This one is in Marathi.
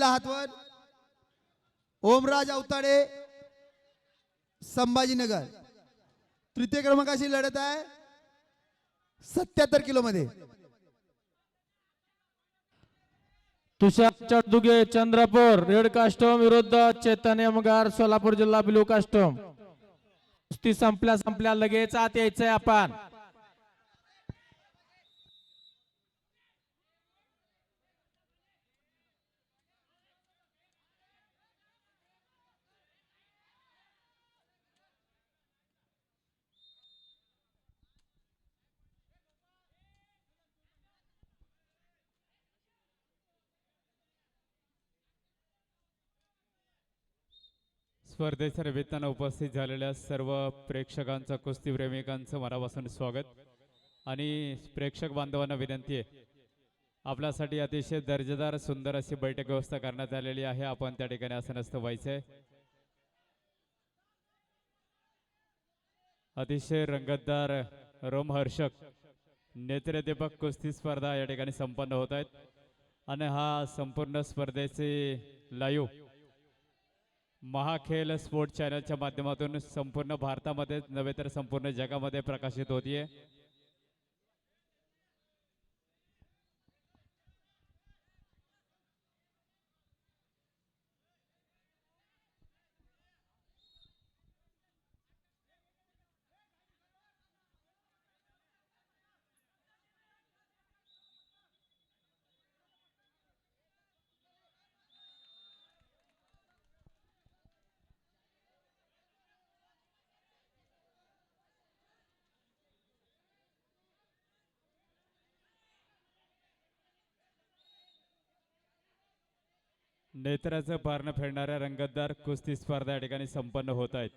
जिल्हा हातवर ओमराज अवताडे संभाजीनगर. तृतीय क्रमांकाशी लढत आहे सत्याहत्तर किलो मध्ये. तुषार चटदुगे चंद्रपूर रेड कास्टम विरुद्ध चैतन्य मगार सोलापूर जिल्हा ब्लू कास्टम. कुस्ती संपल्या संपल्या लगेच आत यायचंय आपण. स्पर्धेच्या निमित्तानं उपस्थित झालेल्या सर्व प्रेक्षकांचं कुस्ती प्रेमिकांचं मनापासून स्वागत. आणि प्रेक्षक बांधवांना विनंती आहे आपल्यासाठी अतिशय दर्जेदार सुंदर अशी बैठक व्यवस्था करण्यात आलेली आहे. आपण त्या ठिकाणी आसनस्थ व्हायचंय. अतिशय रंगतदार रोमहर्षक नेत्रदीपक कुस्ती स्पर्धा या ठिकाणी संपन्न होत आहेत. आणि हा संपूर्ण स्पर्धेचे लाईव्ह महाखेल स्पोर्ट चॅनलच्या माध्यमातून संपूर्ण भारतामध्ये नव्हे तर संपूर्ण जगामध्ये प्रकाशित होतीये. नेत्राचं पारणं फेडणाऱ्या रंगतदार कुस्ती स्पर्धा या ठिकाणी संपन्न होत आहेत.